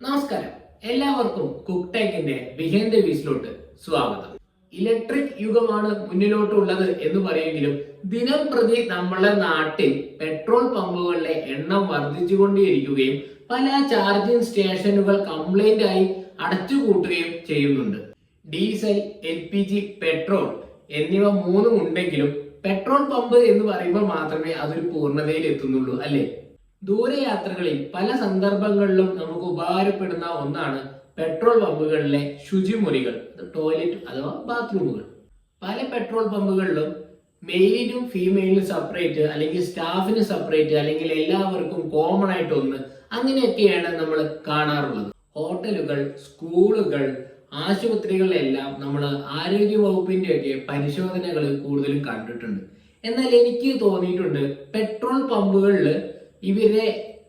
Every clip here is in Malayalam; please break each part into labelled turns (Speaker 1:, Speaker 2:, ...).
Speaker 1: നമസ്കാരം. എല്ലാവർക്കും കുക്ക് ടെക്കിന്റെ ബിഹൈൻഡ് വീസിലോട്ട് സ്വാഗതം. ഇലക്ട്രിക് യുഗമാണ് മുന്നിലോട്ടുള്ളത് എന്ന് പറയുമെങ്കിലും ദിനം പ്രതി നമ്മളെ നാട്ടിൽ പെട്രോൾ പമ്പുകളിലെ എണ്ണം വർദ്ധിച്ചുകൊണ്ടേയിരിക്കുകയും പല ചാർജിംഗ് സ്റ്റേഷനുകൾ കംപ്ലൈന്റ് ആയി അടച്ചുകൂട്ടുകയും ചെയ്യുന്നുണ്ട്. Diesel L P G petrol എന്നിവ മൂന്നും ഉണ്ടെങ്കിലും പെട്രോൾ പമ്പ് എന്ന് പറയുമ്പോൾ മാത്രമേ അതൊരു പൂർണതയിൽ എത്തുന്നുള്ളൂ അല്ലേ? ദൂരയാത്രകളിൽ പല സന്ദർഭങ്ങളിലും നമുക്ക് ഉപകാരപ്പെടുന്ന ഒന്നാണ് പെട്രോൾ പമ്പുകളിലെ ശുചിമുറികൾ. ടോയ്ലറ്റ് അഥവാ ബാത്റൂമുകൾ പല പെട്രോൾ പമ്പുകളിലും മെയിലിനും ഫീമെയിലിനും സെപ്പറേറ്റ് അല്ലെങ്കിൽ സ്റ്റാഫിന് സെപ്പറേറ്റ് അല്ലെങ്കിൽ എല്ലാവർക്കും കോമൺ ആയിട്ട് ഒന്ന് അങ്ങനെയൊക്കെയാണ് നമ്മൾ കാണാറുള്ളത്. ഹോട്ടലുകൾ സ്കൂളുകൾ ആശുപത്രികളിലെല്ലാം നമ്മൾ ആരോഗ്യ വകുപ്പിന്റെ ഒക്കെ പരിശോധനകൾ കൂടുതലും കണ്ടിട്ടുണ്ട്. എന്നാൽ എനിക്ക് തോന്നിയിട്ടുണ്ട് പെട്രോൾ പമ്പുകളിൽ ഇവരെ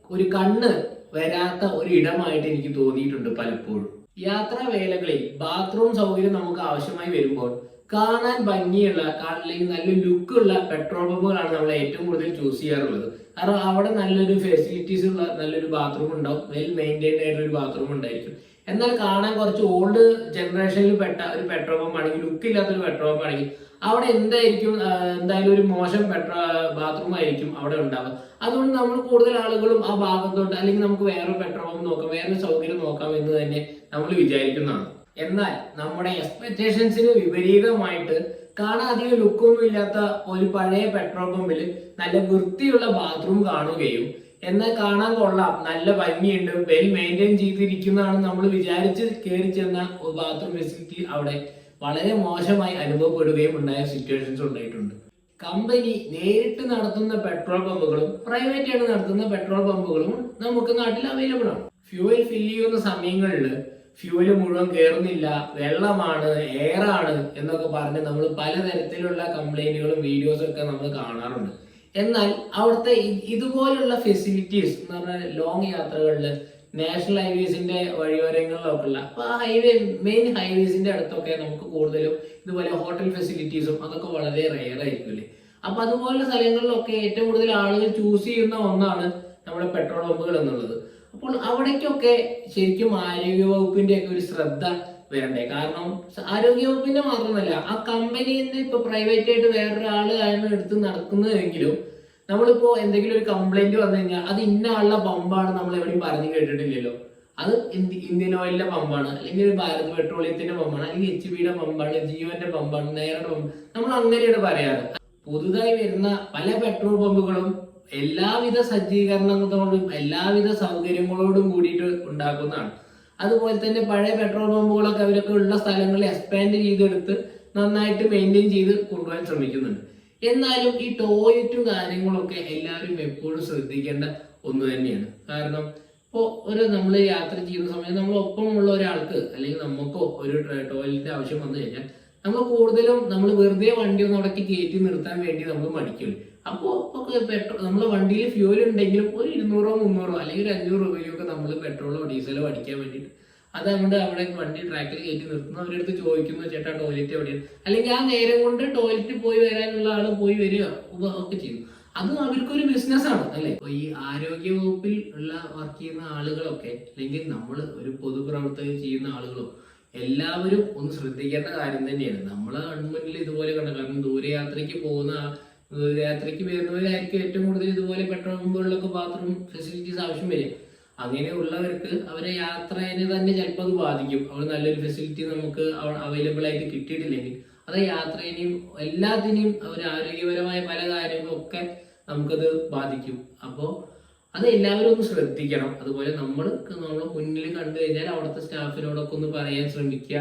Speaker 1: ഒരു കണ്ണ് വരാത്ത ഒരു ഇടമായിട്ട് എനിക്ക് തോന്നിയിട്ടുണ്ട് പലപ്പോഴും. യാത്രാവേളകളിൽ ബാത്റൂം സൗകര്യം നമുക്ക് ആവശ്യമായി വരുമ്പോൾ കാണാൻ ഭംഗിയുള്ള അല്ലെങ്കിൽ നല്ല ലുക്കുള്ള പെട്രോൾ പമ്പുകളാണ് നമ്മൾ ഏറ്റവും കൂടുതൽ ചൂസ് ചെയ്യാറുള്ളത്. കാരണം അവിടെ നല്ലൊരു ഫെസിലിറ്റീസ് ഉള്ള നല്ലൊരു ബാത്റൂം ഉണ്ടാവും. വെൽ മെയിന്റൈൻഡ് ആയിട്ടുള്ള ഒരു ബാത്റൂം ഉണ്ടായിരിക്കും. എന്നാൽ കാണാൻ കുറച്ച് ഓൾഡ് ജനറേഷനിൽ പെട്ട ഒരു പെട്രോൾ പമ്പ് ആണെങ്കിൽ ലുക്ക് ഇല്ലാത്തൊരു പെട്രോൾ പമ്പ് ആണെങ്കിൽ അവിടെ എന്തായിരിക്കും എന്തായാലും ഒരു മോശം പെട്രോ ബാത്റൂം ആയിരിക്കും അവിടെ ഉണ്ടാവുക. അതുകൊണ്ട് നമ്മൾ കൂടുതൽ ആളുകളും ആ ഭാഗത്തോട്ട് അല്ലെങ്കിൽ നമുക്ക് വേറെ പെട്രോൾ പമ്പ് നോക്കാം വേറെ സൗകര്യം നോക്കാം എന്ന് തന്നെ നമ്മൾ വിചാരിക്കുന്നതാണ്. എന്നാൽ നമ്മുടെ എക്സ്പെക്ടേഷൻസിന് വിപരീതമായിട്ട് കാണാൻ അധികം ലുക്കൊന്നും ഇല്ലാത്ത ഒരു പഴയ പെട്രോൾ പമ്പിൽ നല്ല വൃത്തിയുള്ള ബാത്റൂം കാണുകയും എന്നാൽ കാണാൻ കൊള്ളാം നല്ല ഭംഗിയുണ്ട് വെൽ മെയിന്റെയിൻ ചെയ്തിരിക്കുന്നതാണ് നമ്മൾ വിചാരിച്ച് കയറി ചെന്ന ബാത്റൂം ഫെസിലിറ്റി അവിടെ വളരെ മോശമായി അനുഭവപ്പെടുകയും ഉണ്ടായ സിറ്റുവേഷൻസ് ഉണ്ടായിട്ടുണ്ട്. കമ്പനി നേരിട്ട് നടത്തുന്ന പെട്രോൾ പമ്പുകളും പ്രൈവറ്റ് ആയിട്ട് നടത്തുന്ന പെട്രോൾ പമ്പുകളും നമുക്ക് നാട്ടിൽ അവൈലബിൾ ആണ്. ഫ്യൂവൽ ഫില്ല് ചെയ്യുന്ന സമയങ്ങളിൽ ഫ്യൂവൽ മുഴുവൻ കയറുന്നില്ല വെള്ളമാണ് എയറാണ് എന്നൊക്കെ പറഞ്ഞ് നമ്മൾ പലതരത്തിലുള്ള കംപ്ലൈന്റുകളും വീഡിയോസും ഒക്കെ നമ്മൾ കാണാറുണ്ട്. എന്നാൽ അവിടുത്തെ ഇതുപോലുള്ള ഫെസിലിറ്റീസ് എന്ന് പറഞ്ഞാൽ ലോങ് യാത്രകളിൽ നാഷണൽ ഹൈവേസിന്റെ വഴിയോരങ്ങളിലൊക്കെ ഉള്ള അപ്പൊ ആ ഹൈവേ മെയിൻ ഹൈവേസിന്റെ അടുത്തൊക്കെ നമുക്ക് കൂടുതലും ഇതുപോലെ ഹോട്ടൽ ഫെസിലിറ്റീസും അതൊക്കെ വളരെ റെയർ ആയിരിക്കും അല്ലേ? അപ്പൊ അതുപോലുള്ള സ്ഥലങ്ങളിലൊക്കെ ഏറ്റവും കൂടുതൽ ആളുകൾ ചൂസ് ചെയ്യുന്ന ഒന്നാണ് നമ്മുടെ പെട്രോൾ പമ്പുകൾ എന്നുള്ളത്. അപ്പോൾ അവിടേക്കൊക്കെ ശരിക്കും ആരോഗ്യ വകുപ്പിന്റെ ഒക്കെ ഒരു ശ്രദ്ധ വരണ്ടേ? കാരണം ആരോഗ്യവകുപ്പിന്റെ ആരോഗ്യ വകുപ്പിന്റെ മാത്രമല്ല ആ കമ്പനിയിൽ നിന്ന് ഇപ്പൊ പ്രൈവറ്റ് ആയിട്ട് വേറൊരാൾ ആണ് എടുത്ത് നടക്കുന്നതെങ്കിലും നമ്മളിപ്പോ എന്തെങ്കിലും ഒരു കംപ്ലൈന്റ് വന്നു കഴിഞ്ഞാൽ അത് ഇന്ന ആളുടെ പമ്പാണ് നമ്മൾ എവിടെയും പറഞ്ഞു കേട്ടിട്ടില്ലല്ലോ. അത് ഇന്ത്യൻ ഓയിലിന്റെ പമ്പാണ് അല്ലെങ്കിൽ ഭാരത് പെട്രോളിയത്തിന്റെ പമ്പാണ് അല്ലെങ്കിൽ എച്ച് ബിയുടെ പമ്പാണ് ജിയോന്റെ പമ്പാണ് നേരുടെ പമ്പ് നമ്മൾ അങ്ങനെയാണ് പറയാറ്. പുതുതായി വരുന്ന പല പെട്രോൾ പമ്പുകളും എല്ലാവിധ സജ്ജീകരണങ്ങളോടും എല്ലാവിധ സൗകര്യങ്ങളോടും കൂടിയിട്ട് ഉണ്ടാക്കുന്നതാണ്. അതുപോലെ തന്നെ പഴയ പെട്രോൾ പമ്പുകളൊക്കെ അവരൊക്കെ ഉള്ള സ്ഥലങ്ങളിൽ എക്സ്പാൻഡ് ചെയ്തെടുത്ത് നന്നായിട്ട് മെയിന്റെയിൻ ചെയ്ത് കൊണ്ടുപോകാൻ ശ്രമിക്കുന്നുണ്ട്. എന്നാലും ഈ ടോയ്ലറ്റും കാര്യങ്ങളൊക്കെ എല്ലാവരും എപ്പോഴും ശ്രദ്ധിക്കേണ്ട ഒന്ന് തന്നെയാണ്. കാരണം ഇപ്പോൾ ഒരു നമ്മൾ യാത്ര ചെയ്യുന്ന സമയത്ത് നമ്മൾ ഒപ്പമുള്ള ഒരാൾക്ക് അല്ലെങ്കിൽ നമുക്കോ ഒരു ടോയ്ലറ്റ് ആവശ്യം വന്നു കഴിഞ്ഞാൽ നമ്മൾ കൂടുതലും നമ്മൾ വെറുതെ വണ്ടി ഒന്ന് അവിടേക്ക് കയറ്റി നിർത്താൻ വേണ്ടി നമ്മൾ മടിക്കുള്ളൂ അപ്പോൾ പെട്രോൾ നമ്മൾ വണ്ടിയിൽ ഫ്യൂൽ ഉണ്ടെങ്കിലും ഒരു ഇരുന്നൂറോ മുന്നൂറോ അല്ലെങ്കിൽ ഒരു അഞ്ഞൂറ് രൂപയൊക്കെ നമ്മൾ പെട്രോളോ ഡീസലോ അടിക്കാൻ വേണ്ടിയിട്ട്. അത് അങ്ങോട്ട് അവിടെ വണ്ടി ട്രാക്കിൽ കയറ്റി നിർത്തുന്നു. അവരുടെ അടുത്ത് ചോദിക്കുന്നു ചേട്ടാ ടോയ്ലറ്റ് എവിടെയാണ്? അല്ലെങ്കിൽ ആ നേരം കൊണ്ട് ടോയ്ലറ്റിൽ പോയി വരാനുള്ള ആൾ പോയി വരിക ഒക്കെ ചെയ്യുന്നു അതും അവർക്കൊരു ബിസിനസ്സാണ് അല്ലെ? ഇപ്പൊ ഈ ആരോഗ്യ വകുപ്പിൽ ഉള്ള വർക്ക് ചെയ്യുന്ന ആളുകളൊക്കെ അല്ലെങ്കിൽ നമ്മൾ ഒരു പൊതുപ്രവർത്തകർ ചെയ്യുന്ന ആളുകളോ എല്ലാവരും ഒന്ന് ശ്രദ്ധിക്കേണ്ട കാര്യം തന്നെയാണ്. നമ്മൾ ഗവൺമെന്റിൽ ഇതുപോലെ കണ്ട കാരണം ദൂരയാത്രയ്ക്ക് പോകുന്ന ദൂരയാത്രയ്ക്ക് വരുന്നവരായിരിക്കും ഏറ്റവും കൂടുതൽ ഇതുപോലെ പെട്രോൾ പമ്പുകളിലൊക്കെ ബാത്റൂം ഫെസിലിറ്റീസ് ആവശ്യം വരിക. അങ്ങനെയുള്ളവർക്ക് അവരെ യാത്രേനെ തന്നെ ചിലപ്പോൾ അത് ബാധിക്കും. അവർ നല്ലൊരു ഫെസിലിറ്റി നമുക്ക് അവൈലബിൾ ആയിട്ട് കിട്ടിയിട്ടില്ലെങ്കിൽ അത് യാത്രേനെയും എല്ലാത്തിനെയും അവർ ആരോഗ്യപരമായ പല കാര്യങ്ങളും ഒക്കെ നമുക്കത് ബാധിക്കും. അപ്പോൾ അത് എല്ലാവരും ഒന്ന് ശ്രദ്ധിക്കണം. അതുപോലെ നമ്മൾ നമ്മൾ മുന്നിൽ കണ്ടു കഴിഞ്ഞാൽ അവിടുത്തെ സ്റ്റാഫിനോടൊക്കെ ഒന്ന് പറയാൻ ശ്രമിക്കുക.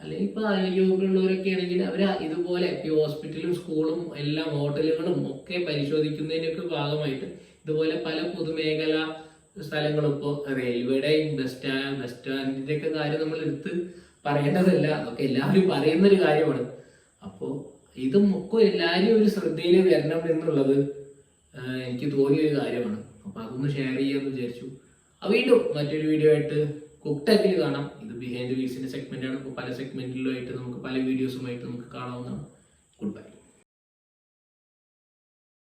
Speaker 1: അല്ലെങ്കിൽ ഇപ്പോൾ ആരോഗ്യവകുപ്പിലുള്ളവരൊക്കെ ആണെങ്കിൽ അവർ ഇതുപോലെ ഈ ഹോസ്പിറ്റലും സ്കൂളും എല്ലാ ഹോട്ടലുകളും ഒക്കെ പരിശോധിക്കുന്നതിനൊക്കെ ഭാഗമായിട്ട് ഇതുപോലെ പല പൊതുമേഖല സ്ഥലങ്ങളും ഇപ്പോൾ റെയിൽവേയുടെയും ബസ് സ്റ്റാൻഡ് ബസ് സ്റ്റാൻഡിന്റെ ഒക്കെ കാര്യം നമ്മൾ എടുത്ത് പറയേണ്ടതല്ല. അതൊക്കെ എല്ലാവരും പറയുന്ന ഒരു കാര്യമാണ്. അപ്പോൾ ഇതും ഒക്കെ എല്ലാവരും ഒരു ശ്രദ്ധയിൽ വരണം എന്നുള്ളത് എനിക്ക് തോന്നിയ ഒരു കാര്യമാണ്. അപ്പൊ അതൊന്ന് ഷെയർ ചെയ്യാന്ന് വിചാരിച്ചു. ആ വീണ്ടും മറ്റൊരു വീഡിയോ ആയിട്ട് കുക്ക് ടെക്കിൽ കാണാം. ഇത് ബിഹൈൻഡ് വീൽസിന്റെ സെഗ്മെന്റ് ആണ്. ഇപ്പോൾ പല സെഗ്മെന്റിലുമായിട്ട് നമുക്ക് പല വീഡിയോസുമായിട്ട് നമുക്ക് കാണാവുന്നതാണ്. Good bye